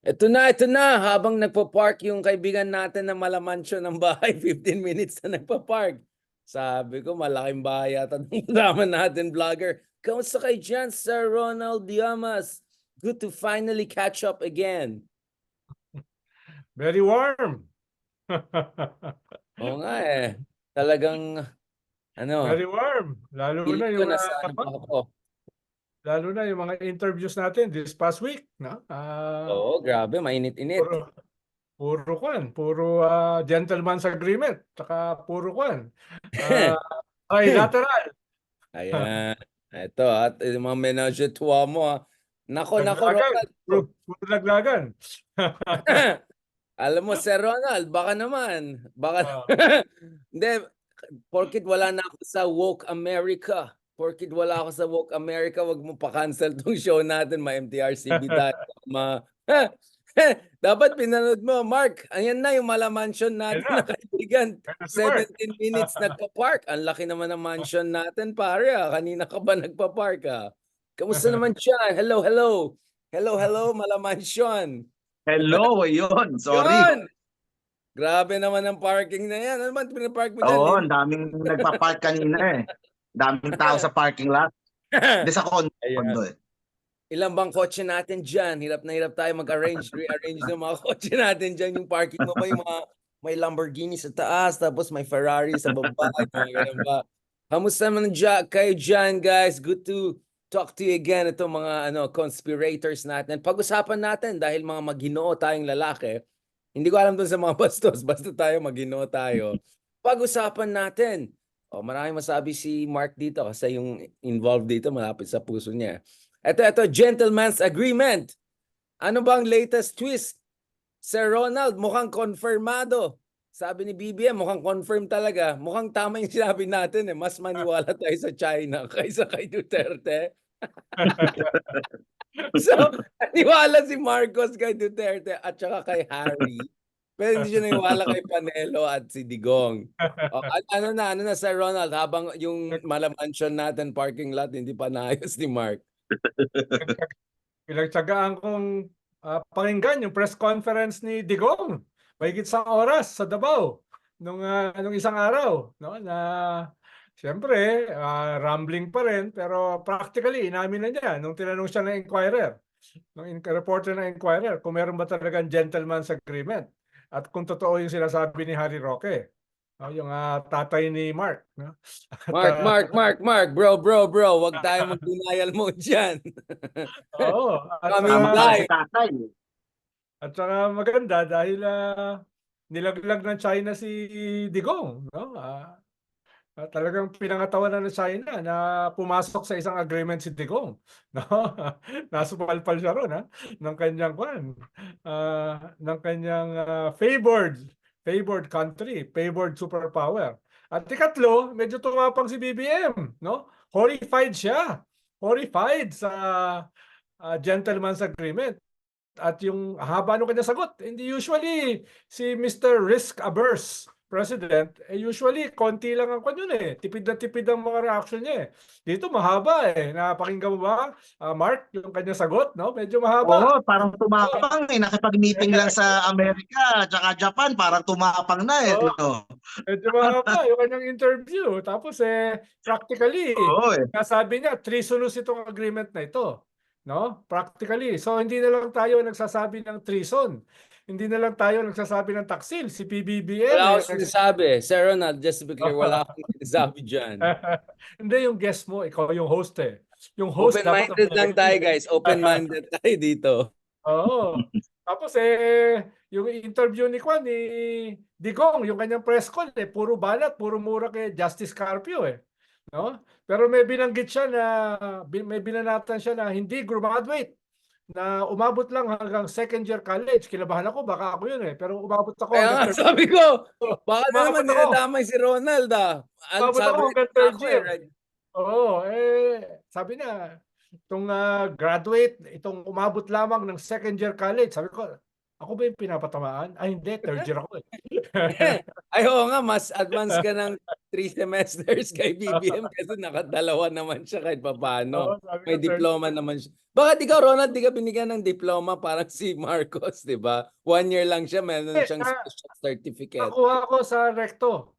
Ito na, ito na. Habang nagpa-park yung kaibigan natin na malamansyo ng bahay, 15 minutes na nagpa-park. Sabi ko, malaking bahay yata ng kasama natin, vlogger. Kamusta kay dyan, Sir Ronald Diamas? Good to finally catch up again. Very warm. Oo nga eh. Talagang, ano, Very warm. Lalo na yung na sa ano ako. Lalo na yung mga interviews natin this past week, no? Ah, Oo, grabe, mainit-init. puro puro kwan, puro ah, gentleman's agreement, tsaka puro kwan. Ah, trilateral. Ayan. Ito, at yung mga menage a trois mo, ha. Nako, nako, Naglagan. Ronald. Puro. Alam mo, Sir Ronald, baka naman. Baka, Ah. hindi, porkit wala na ako sa Woke America. Porkit wala ako sa Woke America, wag mo pa-cancel tong show natin, ma MTRCB tayo. ma Dapat pinanood mo, Mark. Ayan na yung mala mansion natin na kaibigan. Kaya si Mark, 17 minutes nagpa-park. Ang laki naman ng mansion natin, pare. ah. Kanina ka ba nagpa-park ah? Kamusta naman siya? Hello, hello. Hello, hello, mala mansion. Hello, yun. Sorry. Yun! Grabe naman ang parking na yan. Ano man pinapark mo dyan? Oo, ang daming nagpa-park kanina eh. Daming tao sa parking lot. Hindi sa condo, condo eh. Ilan bang kotse natin dyan? Hirap na hirap tayo mag-arrange, rearrange ng mga kotse natin dyan. Yung parking mo ba yung mga may Lamborghini sa taas, tapos may Ferrari sa baba. ganun ba? Kamusta naman dyan, kayo dyan, guys? Good to talk to you again. Itong mga ano, conspirators natin. Pag-usapan natin dahil mga maginoo tayong lalaki. Hindi ko alam dun sa mga bastos. Basta tayo, maginoo tayo. Pag-usapan natin. O, maraming masabi si Mark dito kasi yung involved dito malapit sa puso niya. Ito, ito, gentleman's agreement. Ano bang latest twist? Sir Ronald, mukhang confirmado. Sabi ni BBM, mukhang confirm talaga. Mukhang tama yung sinabi natin eh. Mas maniwala tayo sa China kaysa kay Duterte. so, naniwala si Marcos kay Duterte at saka kay Harry. Pero hindi siya naniwala kay Panelo at si Digong. O, an- ano na, ano na Sir Ronald, habang yung malamansyon natin parking lot, hindi pa naayos ni Mark. pinagtsagaan kong ah, pakinggan yung press conference ni Digong. Mahigit sa oras sa Davao nung, ah, nung isang araw. No? Na siyempre, ah, rambling pa rin pero practically inamin na niya nung tinanong siya ng Inquirer, ng in- reporter ng Inquirer kung meron ba talagang gentleman's agreement at kung totoo yung sinasabi ni Harry Roque. No? Yung ah, tatay ni Mark. No? At, Mark, ah, Mark, Mark, Mark, bro, bro, bro, wag tayo mag-denial mo dyan. Oo. At, Kami ah, Tama si tatay. At saka maganda dahil ah, nilaglag ng China si Digong, no? Ah, ah, talagang pinangatawanan ng China na pumasok sa isang agreement si Digong, no? Nasupalpal siya ron, ha? Ng kanyang kwan, ah, ng kanyang ah, favored favored country, favored superpower. At ikatlo, medyo tumapang si BBM, no? Horrified siya. Horrified sa ah, gentleman's agreement at yung haba nung kanya sagot. Hindi usually si Mr. Risk Averse President, eh usually konti lang ang kanyon eh. Tipid na tipid ang mga reaction niya eh. Dito mahaba eh. Napakinggan mo ba, ah, Mark, yung kanya sagot, no? Medyo mahaba. Oo, parang tumapang eh. Nakipag-meeting lang sa Amerika at Japan. Parang tumapang na eh. Oo. No? Medyo mahaba yung kanyang interview. Tapos eh, practically, Oo eh. sabi niya, treasonous itong agreement na ito. No? Practically. So hindi na lang tayo nagsasabi ng treason. Hindi na lang tayo nagsasabi ng taksil. Si PBBM. Wala eh, akong sinasabi. Sir Ronald, just to be clear, wala akong sinasabi dyan. Hindi yung guest mo, ikaw yung host eh. Yung host Open-minded lang tayo, guys. Open-minded tayo dito. Oo. Tapos eh, yung interview ni Kwan, ni Digong, yung kanyang press call eh, puro banat, puro mura kay Justice Carpio eh. No? Pero may binanggit siya na, may binanatan siya na hindi graduate na umabot lang hanggang second year college. Kinabahan ako, baka ako yun eh. Pero umabot ako Kaya nga, hanggang sabi ko, baka na naman ako. dinadamay si Ronald ah. Ang Umabot ako sabi hanggang ni third ako, year. eh, right? Oo, eh, sabi na, itong ah, graduate, itong umabot lamang ng second year college, sabi ko, Ako ba yung pinapatamaan? Ay, hindi. Third year ako eh. Ay, oo nga, mas advance ka ng three semesters kay BBM kasi nakadalawa naman siya kahit papaano. Oo, sabi May diploma naman siya. Bakit ikaw, Ronald, di ka binigyan ng diploma parang si Marcos, di ba? One year lang siya, meron Eh, siyang ah, special certificate. Nakuha ako sa recto.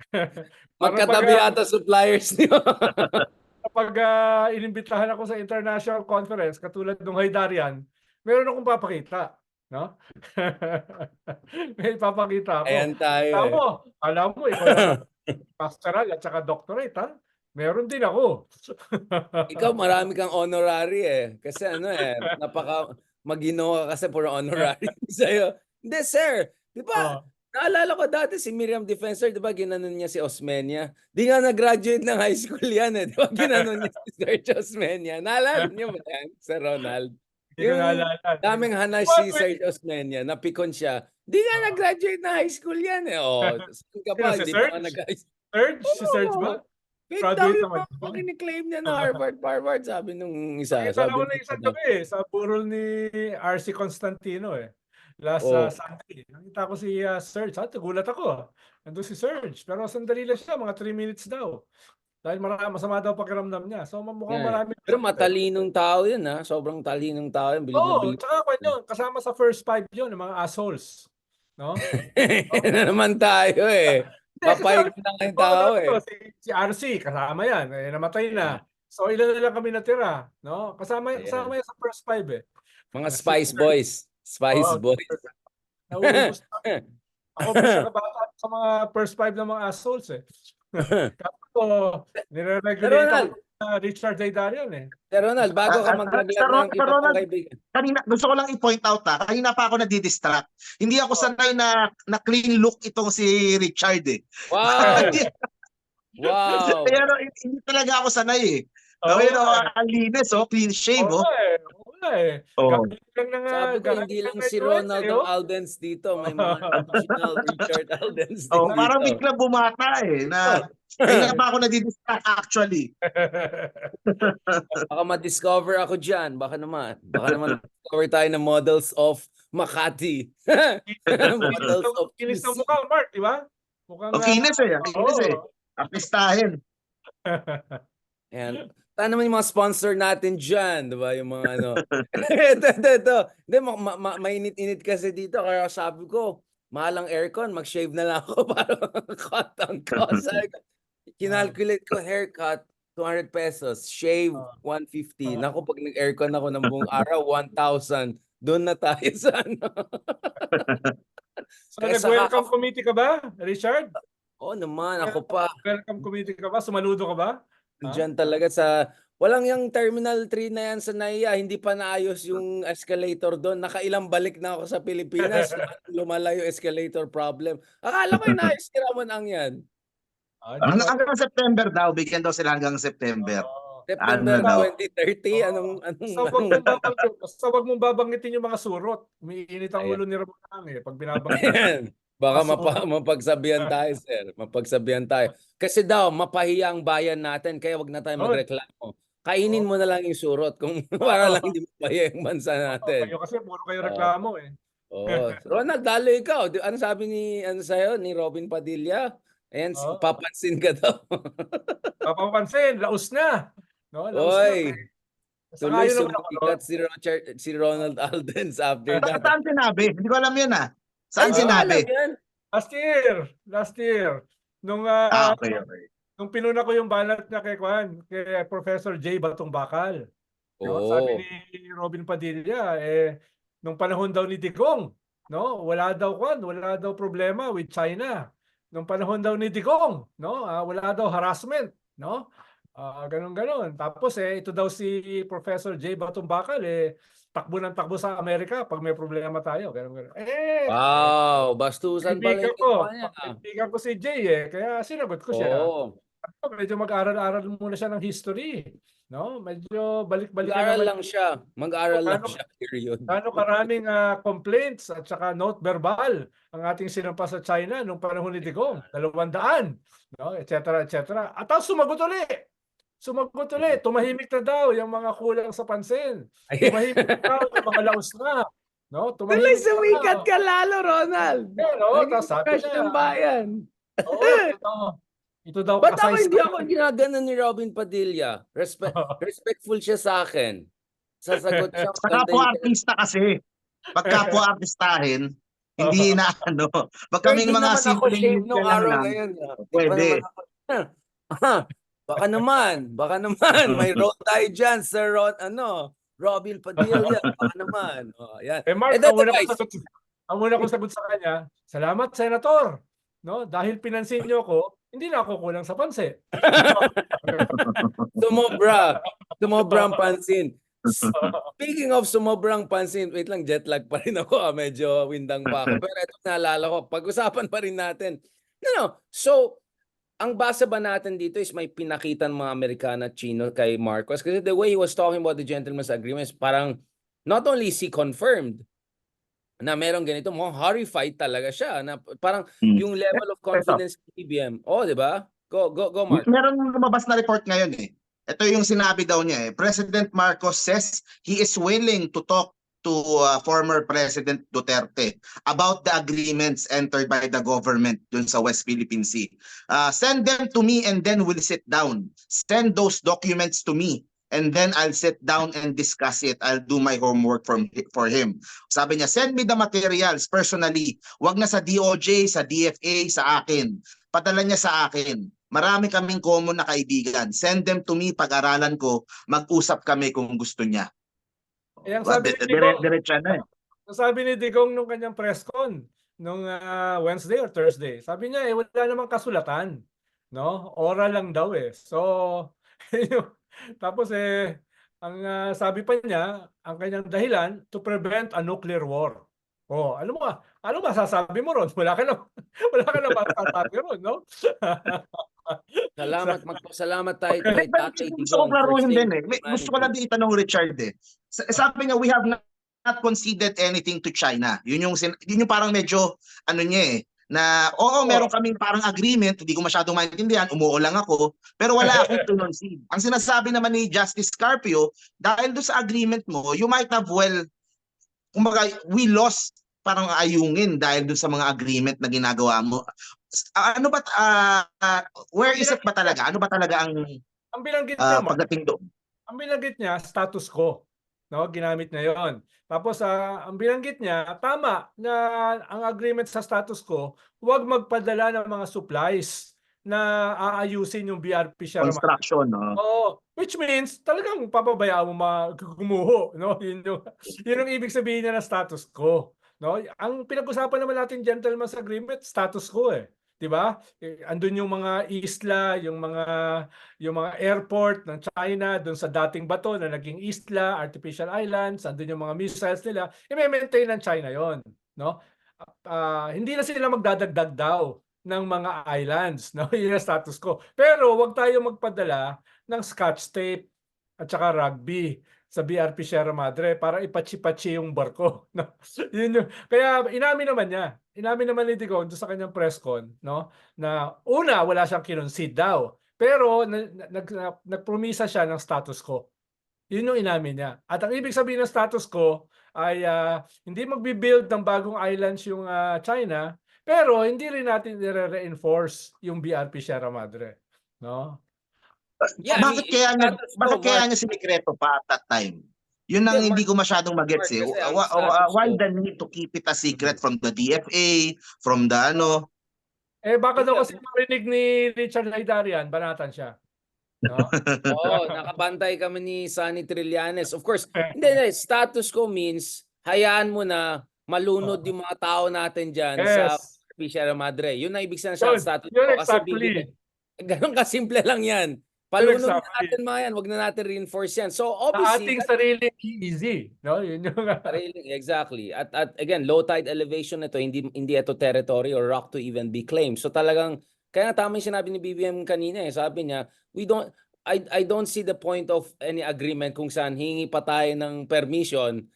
Magkatabi pag- ata suppliers niyo. Kapag ah, inimbitahan ako sa international conference, katulad ng Haydarian, meron akong papakita. No? May papakita ako. Ayan tayo. Alam eh. mo, alam mo, ikaw pastoral at saka doctorate, ha? Meron din ako. Ikaw marami kang honorary eh. Kasi ano eh, napaka magino ka kasi puro honorary sa'yo. Hindi sir, di ba? Oh. Naalala ko dati si Miriam Defensor, di ba ginanon niya si Osmeña? Di nga nag-graduate ng high school yan eh. Di ba ginanon niya si Serge Osmeña? Naalala niyo ba yan, Sir Ronald? Hindi ko Yung naalala. Daming hanas si Serge Osmeña, napikon siya. Di nga nag-graduate ng high school yan eh. Oh, saan ka pa? Sino, si ba Serge? nag-high Surge? Si Surge ba? Big Graduate dami naman pa yun. ako kiniklaim niya na Harvard, Harvard, sabi nung isa. Nakita Sabi ko na isang isa. gabi eh, sa burol ni RC Constantino eh. Last Oh. uh, Sunday. Nakita ko si uh, Serge. Ha, nagulat ako. ah. Nandun si Serge. Pero sandali lang siya, mga 3 minutes daw. Dahil marami, masama daw pakiramdam niya. So mukhang Yeah. marami. Pero matalinong tao yun ha. Sobrang talinong tao yun. Bilib Oo, bilib. tsaka yun, kasama sa first five yun, ng mga assholes. No? Yan na naman tayo eh. Papayag na ng tao Oo, eh. Si, si RC, kasama yan. Eh, namatay na. So ilan na lang kami natira. No? Kasama, Ayan. kasama yan sa first five eh. Mga Spice Boys. Spice Oo, Boys. Nauubos na. Ako pa sa mga first five ng mga assholes eh. Kaso, nire-regulate Ronald. ako sa Richard Zaydarian eh. Sir Ronald, bago ka Ah, ah, Sir ng Ron- iba Sir pang Ronald. kaibigan. Kanina, gusto ko lang i-point out ha, kanina pa ako nadidistract. Hindi ako sanay na, na clean look itong si Richard eh. Wow! Wow! Pero hindi talaga ako sanay eh. Oo Pero ang linis oh, clean shave oh. eh. Oo eh. Oh. Galing lang ng, ah, Sabi ko, hindi lang ng si influence Ronald eh, ang oh. Aldens dito. May mga additional Richard Aldens din Oh, parang dito. bigla bumata eh na kanina pa ako nadidistract actually. Baka ma-discover ako dyan. Baka naman. Baka naman discover tayo ng models of Makati. models of Kinis ng mukha, Mark, di ba? Mukhang, O kinis eh, ang kinis eh. Artistahin. Ayan. Tayo naman yung mga sponsor natin dyan, di ba? Yung mga ano. ito, ito, ito. Hindi, ma- ma- ma- mainit-init kasi dito. Kaya sabi ko, mahal ang aircon, mag-shave na lang ako para cut ang cost. Kinalculate ko haircut, 200 pesos. Shave, Ah. 150. Ah. Naku, pag nag-aircon ako ng buong araw, 1,000. Doon na tayo sa ano. So, Kaya sa nag-welcome committee ka ba, Richard? Oo naman, ako pa. Welcome committee ka ba? Sumaludo ka ba? Ha? Diyan talaga sa walang yung Terminal 3 na yan sa NAIA, hindi pa naayos yung escalator doon. Nakailang balik na ako sa Pilipinas. lumala yung escalator problem. Akala ko inaayos ni Ramon ang yan. Ah, ba? hanggang September daw, bigyan daw sila hanggang September. Oo. September Ano daw? 2030, anong anong, Basta wag anong mong babanggitin, basta wag mong babanggitin yung mga surot. Umiinit ang Ayan. ulo ni Ramon Ang eh pag binabanggit. Baka Kaso- mapa, mapagsabihan tayo, sir. Mapagsabihan tayo. Kasi daw, mapahiya ang bayan natin, kaya wag na tayo magreklamo. Kainin mo na lang yung surot kung para lang hindi mapahiya yung bansa natin. Kayo kasi puro kayo Oo. reklamo eh. Oo. Ronald, dalo ikaw. Ano sabi ni ano sa'yo, ni Robin Padilla? Ayan, Oo. papansin ka daw. Papapansin, laos na. No, laos Oy, na. Tuloy sumikat si, Richard, si Ronald Aldens after that. Saan sinabi? Hindi ko alam yun ah. Saan Ay, sinabi? Last year, last year. Nung, ah, Ah, okay, okay. nung pinuna ko yung banat niya kay Kwan, kay Professor J. Batong Bakal. No? Sabi ni Robin Padilla, eh, nung panahon daw ni Digong, no? Wala daw kwan, wala daw problema with China. Nung panahon daw ni Digong, no? Ah, wala daw harassment, no? Ah, ganun ganon. Tapos eh ito daw si Professor J. Batong Bakal eh takbo ng takbo sa Amerika pag may problema tayo, ganun ganon. Eh, Wow, bastusan pala yung ko, kaibigan ko si Jay eh, kaya sinagot ko siya. Oo. Ako, medyo mag-aral-aral muna siya ng history. No? Medyo balik-balik Mag-aral lang siya. Mag-aral lang Paano- siya, period. Gaano karaming ah, complaints at saka note verbal ang ating sinampa sa China nung panahon ni Digong, dalawang daan, no? et cetera, et cetera. At tapos sumagot ulit. Sumagot ulit. Tumahimik na daw yung mga kulang sa pansin. Tumahimik na daw yung mga laos na. No, Tuloy tumahimik siya. sumikat ka lalo, Ronald. Oh, Naging tapos sabi niya, ng bayan. Oo, ito, ito daw Ba't ako hindi ako ginagano ni Robin Padilla? Respect, respectful siya sa akin. Sasagot siya. Sa maganda yung- kapwa-artista kasi, pag kapwa-artistahin, hindi na ano, pag kaming mga naman ako simpleng shave nung lang araw yun. ah. Pwede. ako- baka naman, baka naman. May role tayo dyan, Sir Ron, ano, Robin Padilla. Baka naman. Oh, yan. Eh Mark, dito, ang una guys. sagot, ang una kong sagot sa kanya, salamat Senator. No, dahil pinansin niyo ko, hindi na ako kulang sa pansin. Sumobra. Sumobra ang pansin. Speaking of sumobrang pansin, wait lang, jet lag pa rin ako. ah, Medyo windang pa ako. Pero ito naalala ko, pag-usapan pa rin natin. No, no. So, ang basa ba natin dito is may pinakitan mga Amerikano at Chino kay Marcos kasi the way he was talking about the gentleman's agreements, parang not only is he confirmed na merong ganito, mukhang horrified talaga siya na parang Hmm. yung level of confidence ng BBM. Oh, di ba? Go, go, go, Mark. Meron lumabas na report ngayon eh. Ito yung sinabi daw niya eh. President Marcos says he is willing to talk to uh, former President Duterte about the agreements entered by the government dun sa West Philippine Sea. Uh, send them to me and then we'll sit down. Send those documents to me and then I'll sit down and discuss it. I'll do my homework from for him. Sabi niya, send me the materials personally. Wag na sa DOJ, sa DFA, sa akin. Padala niya sa akin. Marami kaming common na kaibigan. Send them to me, pag-aralan ko, mag-usap kami kung gusto niya. Eh, ang Well, sabi ni Digong, dire- diretso na eh. ang sabi ni Digong nung kanyang press con, nung ah, Wednesday or Thursday, sabi niya eh, wala namang kasulatan. No? Oral lang daw eh. So, tapos eh, ang ah, sabi pa niya, ang kanyang dahilan, to prevent a nuclear war. Oh, ano mo, ano masasabi mo ron? Wala ka na, wala ka na masasabi ron, no? Salamat, magpasalamat tayo kay Tatay Gusto ko Digong. klaruhin din eh. May- Gusto ko lang din itanong Richard eh. Sa- Sabi niya, we have not, not conceded anything to China. Yun yung, yun yung parang medyo, ano niya eh, na oo, meron kaming parang agreement, hindi ko masyadong maintindihan, umuo lang ako, pero wala akong concede. Ang sinasabi naman ni Justice Carpio, dahil do sa agreement mo, you might have well, kumbaga, we lost parang ayungin dahil doon sa mga agreement na ginagawa mo. Ah, Ano ba, ah, where is it ba talaga? Ano ba talaga ang Ang binanggit ah, niya, Mark, pagdating doon? ang binanggit niya, status quo. No, ginamit niya 'yon. Tapos ah, ang binanggit niya, tama na ang agreement sa status quo, huwag magpadala ng mga supplies na aayusin yung BRP Madre. Construction, no? Oo, which means talagang papabayaan mo ma gumuho, no? Yun yung, yun ang ibig sabihin niya ng status quo, no? Ang pinag-usapan naman natin gentleman's agreement, status quo eh. 'Di ba? Eh, andun yung mga isla, yung mga yung mga airport ng China doon sa dating bato na naging isla, artificial islands, andun yung mga missiles nila, i-maintain ng China 'yon, no? Ah, hindi na sila magdadagdag daw ng mga islands, no? Yun ang status quo. Pero wag tayo magpadala ng scotch tape at saka rugby sa BRP Sierra Madre para ipatsi-patsi yung barko, no? Yun yung, kaya inamin naman niya. Inamin naman ni Digong sa kanyang press con, no? Na una wala siyang kinonsid daw. Pero na, na, nag, na- nagpromisa siya ng status quo. Yun yung inamin niya. At ang ibig sabihin ng status quo ay ah, hindi magbi-build ng bagong islands yung ah, China, pero hindi rin natin i-reinforce yung BRP Sierra Madre, no? Yeah, I bakit mean, kaya niya, bakit kaya niya sinikreto pa at that time? Yun ang Hindi, hindi ko masyadong magets eh. Ang Why the need to keep it a secret from the DFA, from the ano? Eh baka daw kasi marinig ni Richard Laidarian, banatan siya. No? Oo, nakabantay kami ni Sunny Trillanes. Of course, hindi, hindi, status quo means hayaan mo na malunod yung mga tao natin dyan sa yes. Sierra Madre. Yun na ibig sabihin sa Yun, status yun quo. Kasi exactly. Ganun kasimple lang yan. Palunod na exactly. natin mga yan. Wag na natin reinforce yan. So Sa obviously, ating sarili easy, no? Yun yung Sariling, exactly. At at again, low tide elevation nito, hindi hindi ito territory or rock to even be claimed. So talagang kaya nga tama yung sinabi ni BBM kanina eh. Sabi niya, we don't I I don't see the point of any agreement kung saan hingi pa tayo ng permission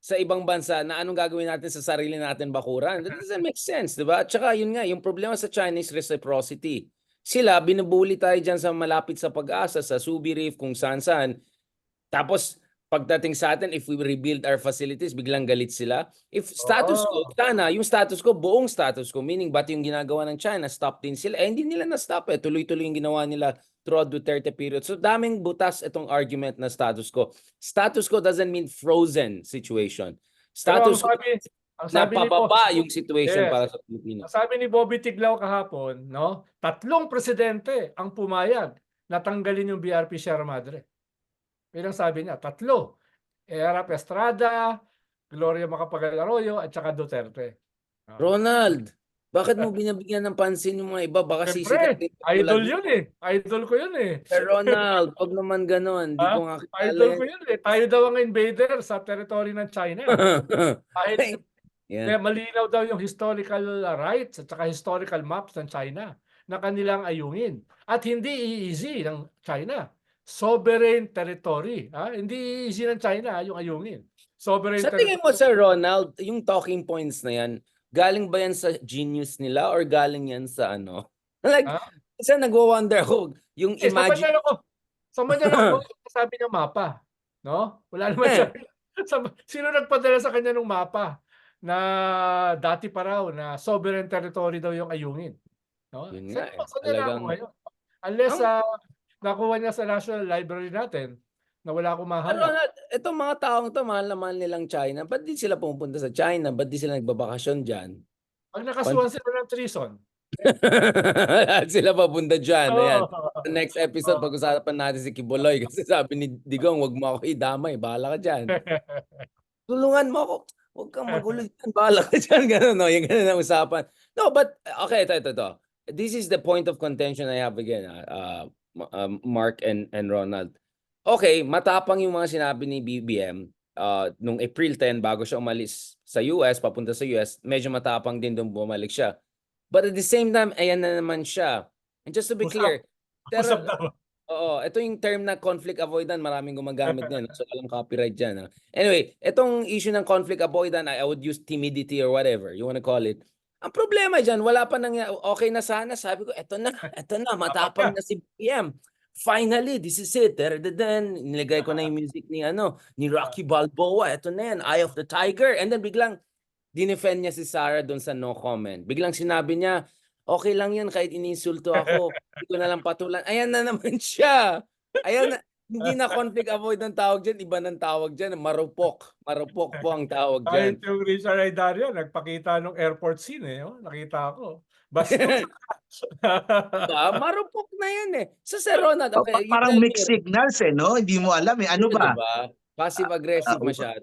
sa ibang bansa na anong gagawin natin sa sarili natin bakuran. That doesn't make sense, di ba? At saka yun nga, yung problema sa Chinese reciprocity. Sila, binubuli tayo dyan sa malapit sa pag-asa, sa Subi Reef, kung saan-saan. Tapos, pagdating sa atin, if we rebuild our facilities, biglang galit sila. If status quo, Oo. sana, yung status quo, buong status quo, meaning ba't yung ginagawa ng China, stop din sila. Eh, hindi nila na-stop eh. Tuloy-tuloy yung ginawa nila throughout Duterte period. So, daming butas itong argument na status quo. Status quo doesn't mean frozen situation. Pero ang Status quo, sabi, ang sabi ni napababa Bob- yung situation Yes. para sa Pilipinas. Ang sabi ni Bobby Tiglaw kahapon, no? Tatlong presidente ang pumayag na tanggalin yung BRP Sierra Madre. Pero ang sabi niya, tatlo. Erap Estrada, Gloria Macapagal Arroyo, at saka Duterte. Ronald, bakit mo binabigyan ng pansin yung mga iba? Baka sisikat din Idol yun eh. Idol ko yun eh. Sir Ronald, wag naman ganon. Di ko nga Idol ko yun eh. Tayo daw ang invader sa territory ng China. Dahil Yan. Kaya malinaw daw yung historical uh, rights at saka historical maps ng China na kanilang ayungin. At hindi easy ng China. Sovereign territory. Ha? Hindi easy ng China yung ayungin. Sovereign Sa tingin mo, Sir Ronald, yung talking points na yan, galing ba yan sa genius nila or galing yan sa ano? like, Ah? isa nagwo-wonder ako, yung Eh, sa imagine... Manila ko, sa Manila ko, sabi niya mapa. No? Wala naman Eh. siya. Sa- sino nagpadala sa kanya ng mapa na dati pa raw na sovereign territory daw yung ayungin. No? Yun nga mo- eh, talagang- yun? Unless Ang- ah, nakuha niya sa National Library natin na wala akong mahanap. Ronald, itong mga taong to, mahal na mahal nilang China. Ba't di sila pumunta sa China? Ba't di sila nagbabakasyon dyan? Pag nakasuhan sila ng treason. sila papunta dyan. Ayan. Oo. Sa next episode, pag-usapan natin si Kiboloy kasi sabi ni Digong, wag mo ako idamay, bahala ka dyan. Tulungan mo ako. Huwag kang magulo dyan, bahala ka dyan. Ganun, no? Yung ganun ang usapan. No, but, okay, ito, ito, ito. This is the point of contention I have again, uh, um, Mark and, and Ronald. Okay, matapang yung mga sinabi ni BBM uh, nung April 10 bago siya umalis sa US, papunta sa US, medyo matapang din doon bumalik siya. But at the same time, ayan na naman siya. And just to be Usap. clear, pero, Usap daw. Oo, ito yung term na conflict avoidant, maraming gumagamit niyan. So walang copyright diyan. Anyway, itong issue ng conflict avoidant, I would use timidity or whatever you want to call it. Ang problema diyan, wala pa nang okay na sana. Sabi ko, eto na, eto na, matapang na si BM. Finally, this is it. Then, nilagay ko na yung music ni ano, ni Rocky Balboa. Eto na yan, Eye of the Tiger. And then biglang dinefend niya si Sarah doon sa no comment. Biglang sinabi niya, okay lang yan kahit iniinsulto ako. Hindi ko na lang patulan. Ayan na naman siya. Ayan na. Hindi na conflict avoid ng tawag dyan. Iba ng tawag dyan. Marupok. Marupok po ang tawag dyan. Kahit yung Richard Aidaria, nagpakita nung airport scene eh. Oh, nakita ko. Basta. Diba? Marupok na yan eh. So Sir Ronald, okay. Pa- you Parang mixed signals eh, no? Hindi mo alam eh. Ano ba? Diba? Passive-aggressive Ah, masyado.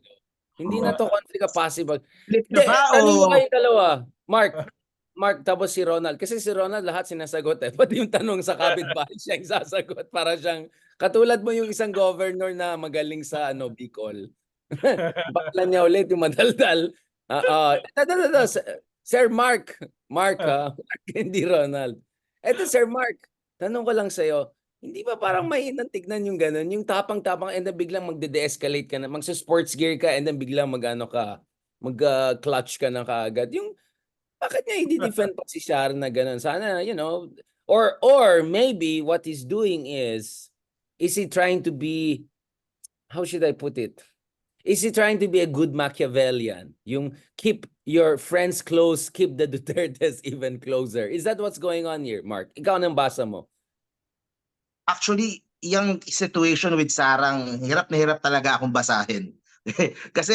Hindi na to conflict ka passive. Hindi, ba mo o kayo dalawa. Mark, Mark tapos si Ronald. Kasi si Ronald lahat sinasagot eh. Pati yung tanong sa kapitbahay siya yung sasagot. Para siyang, katulad mo yung isang governor na magaling sa ano, Bicol. Bakla niya ulit yung madaldal. Ito, ito, Sir- Sir Mark. Mark ha. Mark, hindi Ronald. Ito Sir Mark, tanong ko lang sa'yo. Hindi ba parang mahinang tignan yung ganun? Yung tapang-tapang and then biglang magde-de-escalate ka na, magsa-sports gear ka and then biglang mag-ano ka, mag-clutch ka na kaagad. Yung, bakit niya hindi defend pa si Sharon na ganun? Sana, you know, or, or maybe what he's doing is, is he trying to be, how should I put it? Is he trying to be a good Machiavellian? Yung keep your friends close, keep the Dutertes even closer. Is that what's going on here, Mark? Ikaw nang basa mo. actually yung situation with Sarang, hirap na hirap talaga akong basahin. Kasi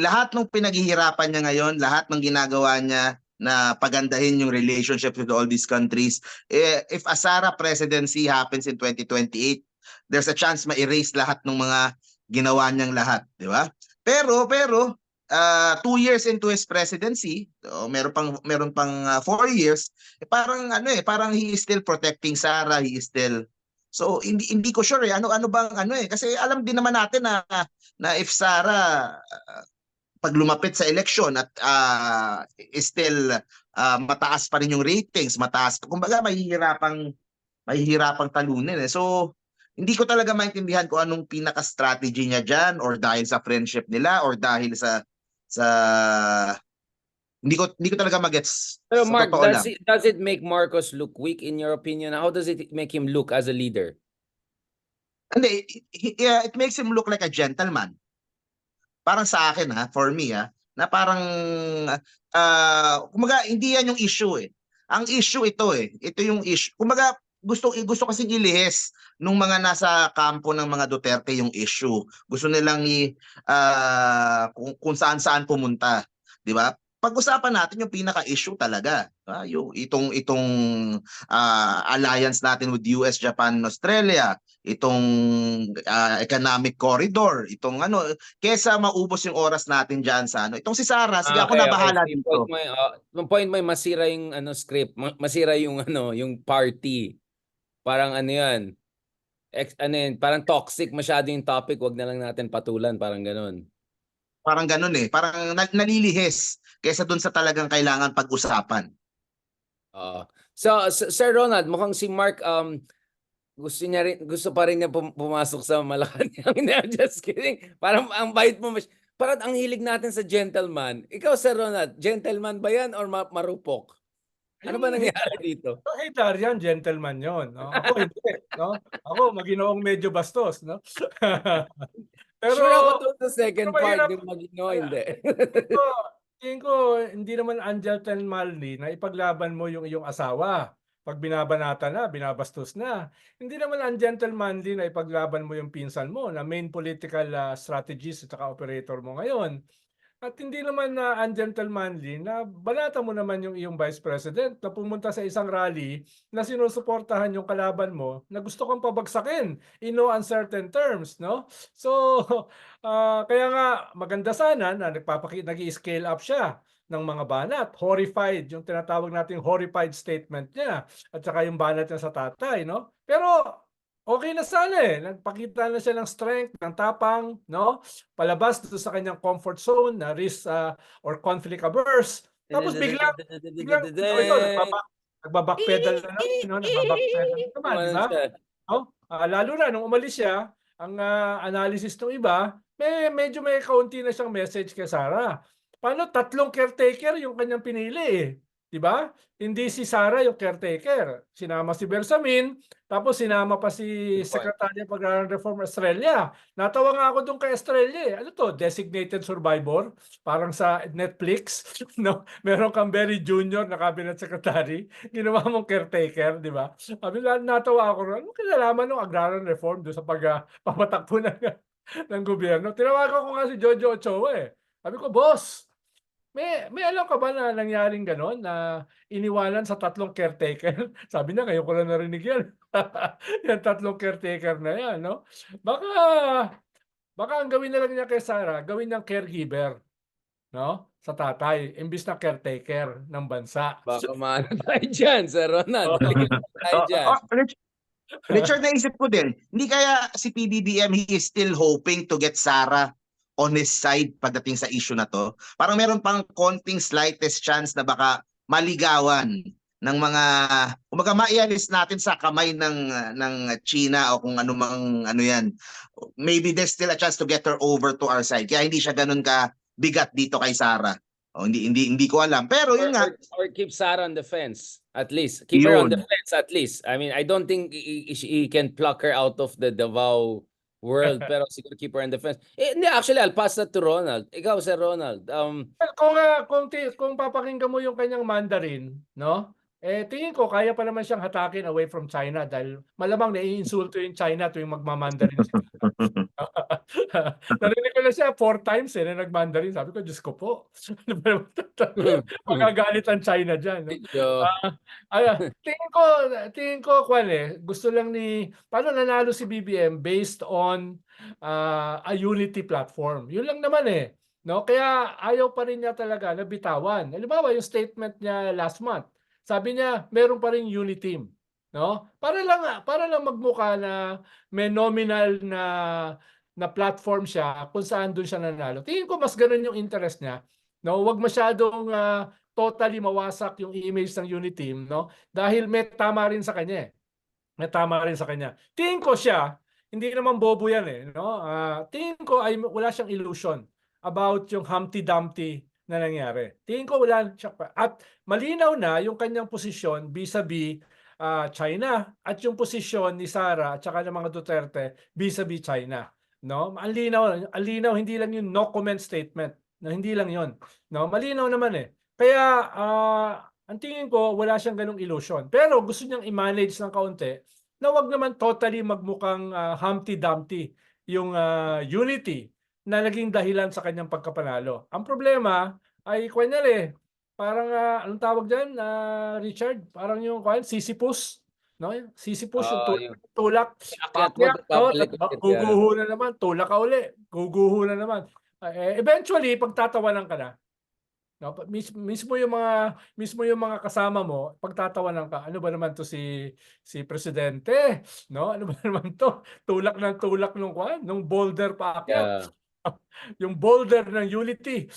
lahat ng pinaghihirapan niya ngayon, lahat ng ginagawa niya na pagandahin yung relationship with all these countries, eh, if a Sara presidency happens in 2028, there's a chance ma-erase lahat ng mga ginawa niyang lahat, di ba? Pero pero uh, two years into his presidency, so meron pang meron pang uh, four years, eh, parang ano eh, parang he is still protecting Sara, he is still So hindi hindi ko sure eh ano ano bang ano eh kasi alam din naman natin na na if Sara uh, pag lumapit sa election at uh, still uh, mataas pa rin yung ratings, mataas kumbaga mahihirapang mahihirapang talunin eh. So hindi ko talaga maintindihan kung anong pinaka-strategy niya diyan or dahil sa friendship nila or dahil sa sa hindi ko hindi ko talaga magets. Pero Mark, does lang. it, does it make Marcos look weak in your opinion? How does it make him look as a leader? Hindi, it, it- yeah, it makes him look like a gentleman. Parang sa akin ha, for me ha, na parang ah kumaga hindi yan yung issue eh. Ang issue ito eh. Ito yung issue. Kumaga gusto gusto kasi ilihis nung mga nasa kampo ng mga Duterte yung issue. Gusto nilang i ah, kung, kung saan-saan pumunta, 'di ba? Pag-usapan natin yung pinaka-issue talaga, ah, yung itong itong ah, alliance natin with US, Japan, and Australia, itong ah, economic corridor, itong ano, kesa maubos yung oras natin diyan sa ano. Itong si Sara, sige Ah, ako okay, na bahala okay. Dito. Point mo, yung point mo, masira yung ano script, ma- masira yung ano, yung party. Parang ano 'yan. Ex, ano yun, parang toxic masyado yung topic, wag na lang natin patulan, parang ganun. Parang ganun eh, parang na- nalilihis kesa dun sa talagang kailangan pag-usapan. Oo. so, Sir Ronald, mukhang si Mark um gusto niya rin, gusto pa rin niya pum- pumasok sa Malacanang. I'm just kidding. Parang ang bait mo mas parang ang hilig natin sa gentleman. Ikaw, Sir Ronald, gentleman ba yan or ma- marupok? Ano ba nangyari dito? So, hater yan, gentleman yon. No? Ako hindi, no? Ako maginoong medyo bastos, no? Pero sure ako to sa second part, mahirap- yung magino, hindi. Tingin ko hindi naman ungentlemanly na ipaglaban mo yung iyong asawa. Pag binabanata na, binabastos na. Hindi naman ungentlemanly na ipaglaban mo yung pinsan mo na main political ah, strategist at operator mo ngayon. At hindi naman na ungentlemanly na banata mo naman yung iyong vice president na pumunta sa isang rally na sinusuportahan yung kalaban mo na gusto kang pabagsakin in no uncertain terms, no? So, ah, kaya nga maganda sana na nagpapaki nag-i-scale up siya ng mga banat. Horrified, yung tinatawag nating horrified statement niya at saka yung banat niya sa tatay, no? Pero okay na sana eh. Nagpakita na siya ng strength, ng tapang, no? Palabas dito sa kanyang comfort zone na risk ah, or conflict averse. Tapos biglang biglang ito, nagbaba- nagbabackpedal na naman, no? Nagbabackpedal na naman, di ba? Oh, ah, lalo na nung umalis siya, ang ah, analysis ng iba, may medyo may kaunti na siyang message kay Sara. Paano tatlong caretaker yung kanyang pinili eh, 'di ba? Hindi si Sara yung caretaker. Sinama si Bersamin, tapos sinama pa si. Secretary of Agrarian Reform Australia. Natawa nga ako doon kay Australia. eh. Ano to? Designated survivor? Parang sa Netflix, no? Meron kang very junior na cabinet secretary, ginawa mong caretaker, di ba? Sabi na natawa ako, ano kinalaman ng agrarian reform doon sa pag ah, pamatakbo ng, ng gobyerno? Tinawagan ko nga si Jojo Ochoa eh. Sabi ko, boss, may, may alam ka ba na nangyaring gano'n na iniwanan sa tatlong caretaker? Sabi niya, ngayon ko lang narinig yan. yan tatlong caretaker na yan, no? Baka, baka ang gawin na lang niya kay Sarah, gawin niyang caregiver, no? Sa tatay, imbis na caretaker ng bansa. Baka maano tayo dyan, Sir Ronald. Tayo Oh, dyan. oh, Rich- Richard, naisip ko din, hindi kaya si PBBM he is still hoping to get Sara on his side pagdating sa issue na to? Parang meron pang konting slightest chance na baka maligawan ng mga kumbaga maialis natin sa kamay ng ng China o kung ano mang ano yan. Maybe there's still a chance to get her over to our side. Kaya hindi siya ganun ka bigat dito kay Sara. O, hindi hindi hindi ko alam. Pero yun nga, Or, or keep Sarah on the fence, at least. Keep her on the Yun. fence, at least. I mean, I don't think he- he can pluck her out of the Davao world, pero siguro keep her on the fence. Eh, hindi, actually, I'll pass that to Ronald. Ikaw, Sir Ronald. Um, Well, kung ah, kung kung papakinggan mo yung kanyang Mandarin, no? Eh tingin ko kaya pa naman siyang hatakin away from China dahil malamang naiinsulto yung China tuwing magmamandarin siya. Narinig ko na siya four times eh na nagmandarin. Sabi ko, Diyos ko po. Magagalit ang China dyan. No? medyo, Ay, tingin ko, tingin ko, kwan eh, gusto lang ni, paano nanalo si BBM based on ah, a unity platform. Yun lang naman eh. No? Kaya ayaw pa rin niya talaga na bitawan. Halimbawa, yung statement niya last month, sabi niya, meron pa rin unity team. No? Para lang para lang magmukha na may nominal na na platform siya kung saan doon siya nanalo. Tingin ko mas ganun yung interest niya. No, wag masyadong ah, totally mawasak yung image ng unity team, no? Dahil may tama rin sa kanya. eh. May tama rin sa kanya. Tingin ko siya, hindi naman bobo yan eh, no? Ah, tingin ko ay wala siyang illusion about yung Humpty Dumpty na nangyari. Tingin ko wala siya pa. At malinaw na yung kanyang posisyon vis-a-vis ah, China at yung posisyon ni Sara at saka ng mga Duterte vis-a-vis China. No? Ang linaw, ang linaw, hindi lang yung no comment statement. No, hindi lang yon. No, malinaw naman eh. Kaya ah, ang tingin ko wala siyang ganung illusion. Pero gusto niyang i-manage ng kaunti na wag naman totally magmukhang ah, Humpty Dumpty yung ah, unity na naging dahilan sa kanyang pagkapanalo. Ang problema ay kunyari, parang ah, anong tawag diyan, Richard? Parang yung kuan Sisyphus, no? Yung Ah, tulak, yung- tulak mo, Paakyat, no? guguho na naman, tulak ka uli, guguho na naman. Eh, eventually, pagtatawanan ka na. No, Pa- mis- mismo yung mga mismo yung mga kasama mo, pagtatawanan ka, ano ba naman to si si presidente, no? Ano ba naman to? Tulak ng tulak nung kwan, nung boulder paakyat, Yeah. yung boulder ng unity.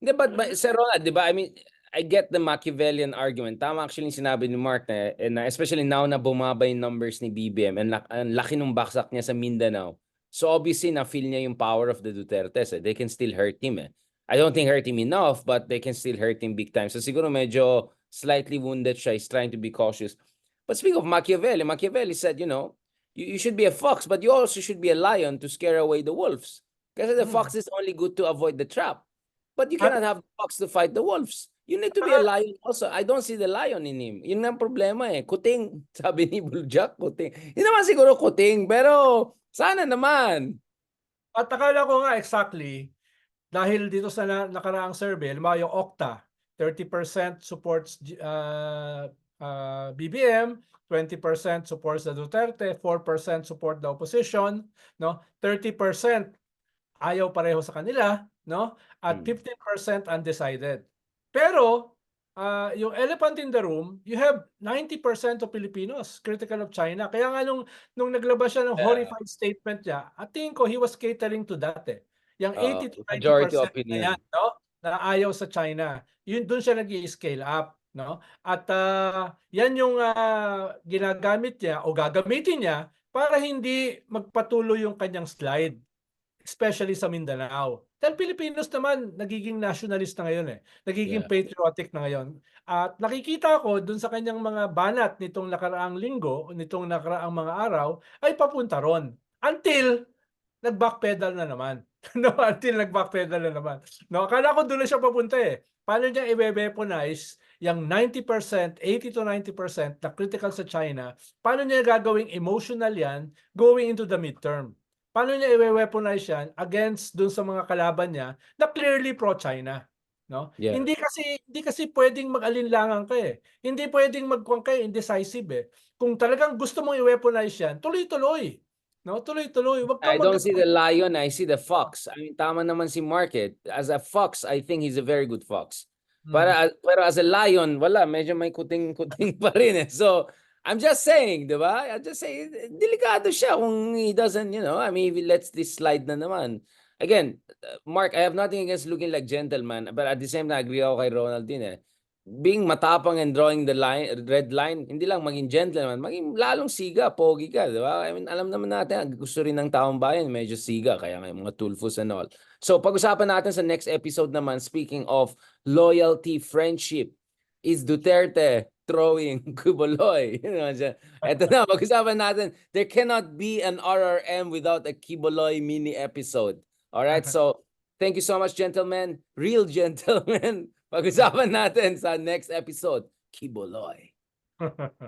Hindi, but, but Sir Ronald, di ba, I mean, I get the Machiavellian argument. Tama actually yung sinabi ni Mark na, and uh, especially now na bumaba yung numbers ni BBM and ang laki ng baksak niya sa Mindanao. So obviously, na-feel niya yung power of the Dutertes. Eh. They can still hurt him. Eh. I don't think hurt him enough, but they can still hurt him big time. So siguro medyo slightly wounded siya. He's trying to be cautious. But speaking of Machiavelli, Machiavelli said, you know, you, you should be a fox, but you also should be a lion to scare away the wolves. Kasi the Hmm. fox is only good to avoid the trap. But you cannot have the fox to fight the wolves. You need to be a lion also. I don't see the lion in him. Yun ang problema eh. Kuting. Sabi ni Buljak, kuting. Hindi naman siguro kuting, pero sana naman. At akala ko nga exactly, dahil dito sa na, nakaraang survey, halimbawa yung Okta, 30% supports uh, uh, BBM, 20% supports the Duterte, 4% support the opposition, no? 30% ayaw pareho sa kanila, no? At Hmm. 15% undecided. Pero ah, yung elephant in the room, you have 90% of Filipinos critical of China. Kaya nga nung, nung naglabas siya ng Yeah. horrified statement niya, I think ko he was catering to that eh. Yung Oo, 80 to 90% majority na yan, no? na ayaw sa China. Yun doon siya nag-i-scale up, no? At ah, yan yung ah, ginagamit niya o gagamitin niya para hindi magpatuloy yung kanyang slide, especially sa Mindanao. Dahil Pilipinos naman nagiging nationalist na ngayon eh. Nagiging Yeah. patriotic na ngayon. At nakikita ko dun sa kanyang mga banat nitong nakaraang linggo, nitong nakaraang mga araw, ay papunta ron. Until nag-backpedal na naman. no, until nag-backpedal na naman. No, akala ko doon na siya papunta eh. Paano niya i-weaponize yung 90%, 80 to 90% na critical sa China? Paano niya gagawing emotional yan going into the midterm? Paano niya i-weaponize yan against doon sa mga kalaban niya na clearly pro-China? No? Yeah. Hindi kasi hindi kasi pwedeng mag-alinlangan ka eh. Hindi pwedeng magkuhan ka eh, indecisive eh. Kung talagang gusto mong i-weaponize yan, tuloy-tuloy. No, tuloy-tuloy. Wag I kang don't see the lion, I see the fox. I mean, tama naman si Market. As a fox, I think he's a very good fox. Mm. Para, pero as a lion, wala, medyo may kuting-kuting pa rin eh. So, I'm just saying, di ba? I'm just saying, delikado siya kung he doesn't, you know, I mean, he lets this slide na naman. Again, Mark, I have nothing against looking like gentleman, but at the same time, agree ako kay Ronald din eh. Being matapang and drawing the line, red line, hindi lang maging gentleman, maging lalong siga, pogi ka, di ba? I mean, alam naman natin, gusto rin ng taong bayan, medyo siga, kaya yung mga tulfos and all. So, pag-usapan natin sa next episode naman, speaking of loyalty, friendship, is Duterte throwing Kiboloy? Eto na, pag-usapan natin, there cannot be an RRM without a Kiboloy mini episode. All right, so thank you so much, gentlemen. Real gentlemen. Pag-usapan natin sa next episode, Kiboloy.